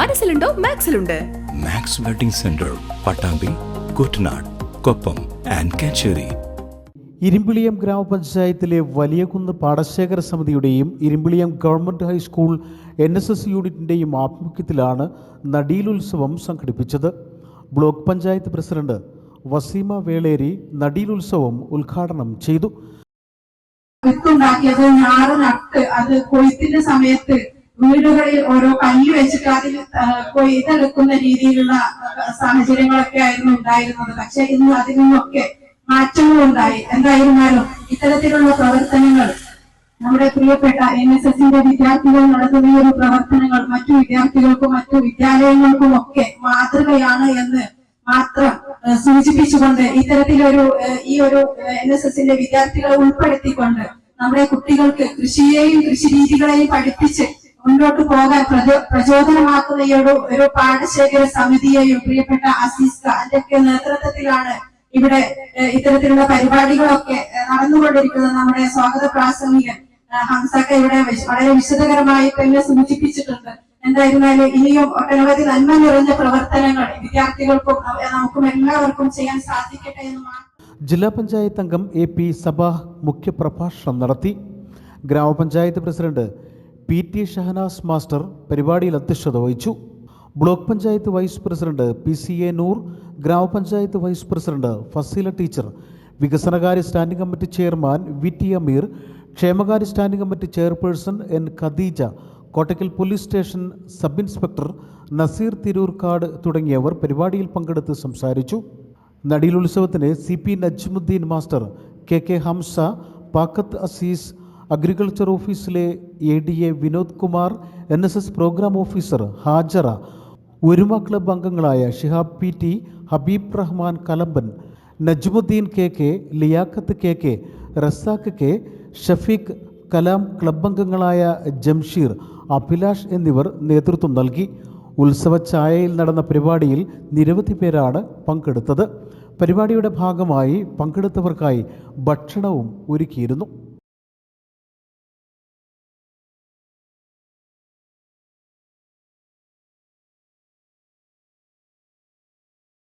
മനസ്സിലുണ്ടോ? മാക്സിലുണ്ട്. Max wedding centre Pattambi Kuttanad Koppam and Kacheri. Irumbiliyam ഗ്രാമപഞ്ചായത്തിലെ വലിയകുന്ന് പാടശേഖര സമിതിയുടെയും Irumbiliyam government high school N S S യൂണിറ്റിന്റെയും ആഭിമുഖ്യത്തിലാണ് നടീലുത്സവം സംഘടിപ്പിച്ചത്. Block panchayat president Waseema Veleri നടീലുത്സവം ഉദ്ഘാടനം ചെയ്തു. വിത്തുണ്ടാക്കിയത് ഞാറ് നട്ട് അത് കൊയ്ത്തിന്റെ സമയത്ത് വീടുകളിൽ ഓരോ കല്ല് വെച്ചിട്ട് അതിൽ കൊയ്തെടുക്കുന്ന രീതിയിലുള്ള സാഹചര്യങ്ങളൊക്കെ ആയിരുന്നു ഉണ്ടായിരുന്നത്. പക്ഷെ ഇന്ന് അതിൽ നിന്നൊക്കെ മാറ്റങ്ങളുണ്ടായി എന്തായിരുന്നാലും ഇത്തരത്തിലുള്ള പ്രവർത്തനങ്ങൾ നമ്മുടെ പ്രിയപ്പെട്ട എൻ എസ് എസിന്റെ വിദ്യാർത്ഥികൾ നടത്തുന്ന ഈ ഒരു പ്രവർത്തനങ്ങൾ മറ്റു വിദ്യാർത്ഥികൾക്കും മറ്റു വിദ്യാലയങ്ങൾക്കും ഒക്കെ മാതൃകയാണ് എന്ന് മാത്രം സൂചിപ്പിച്ചുകൊണ്ട് ഇത്തരത്തിലൊരു ഈ ഒരു എൻ എസ് എസിന്റെ വിദ്യാർത്ഥികളെ ഉൾപ്പെടുത്തിക്കൊണ്ട് നമ്മുടെ കുട്ടികൾക്ക് കൃഷിയെയും കൃഷി രീതികളെയും പഠിപ്പിച്ച് മുന്നോട്ട് പോകാൻ പ്രചോ- പ്രചോദനമാക്കുന്ന ഒരു ഒരു പാടശേഖര സമിതിയെയും പ്രിയപ്പെട്ട അസീസ്ക അതിന്റെയൊക്കെ നേതൃത്വത്തിലാണ് ഇവിടെ ഇത്തരത്തിലുള്ള പരിപാടികളൊക്കെ നടന്നുകൊണ്ടിരിക്കുന്നത് നമ്മുടെ സ്വാഗത പ്രാസംഗികൻ ഹംസക്ക ഇവിടെ വളരെ വിശദകരമായി തന്നെ സൂചിപ്പിച്ചിട്ടുണ്ട്. എന്തായിരുന്നാലും ഇനിയും ഒട്ടനവധി നന്മ നിറഞ്ഞ പ്രവർത്തനങ്ങൾ വിദ്യാർത്ഥികൾക്കും നമുക്കും എല്ലാവർക്കും ചെയ്യാൻ സാധിക്കട്ടെ എന്ന് ജില്ലാ പഞ്ചായത്ത് അംഗം എ പി സബാഹ് മുഖ്യപ്രഭാഷണം നടത്തി. ഗ്രാമപഞ്ചായത്ത് president P T Shahanas master പരിപാടിയിൽ അധ്യക്ഷത വഹിച്ചു. Block panchayat vice president P C A Noor ഗ്രാമപഞ്ചായത്ത് വൈസ് പ്രസിഡന്റ് ഫസീല ടീച്ചർ വികസനകാര്യ standing committee chairman V T Ameer ക്ഷേമകാര്യ standing committee chairperson N Khadeeja Kottakkal police station sub inspector Naseer Thiroorkkad തുടങ്ങിയവർ പരിപാടിയിൽ പങ്കെടുത്ത് സംസാരിച്ചു. നടീലുത്സവത്തിന് C P Najmudheen master K K Hamza Pakkath Azeez agriculture ഓഫീസിലെ A D A Vinod Kumar N S S programme officer Hajara Oruma club അംഗങ്ങളായ Shihab P T Habeeb Rahman Kalamban Najmudheen K K Liyaqath K K Razak K Shafeeq Kalam club അംഗങ്ങളായ ജംഷീർ അഭിലാഷ് എന്നിവർ നേതൃത്വം നൽകി. ഉത്സവ ചായയിൽ നടന്ന പരിപാടിയിൽ നിരവധി പേരാണ് പങ്കെടുത്തത്. പരിപാടിയുടെ ഭാഗമായി പങ്കെടുത്തവർക്കായി ഭക്ഷണവും ഒരുക്കിയിരുന്നു.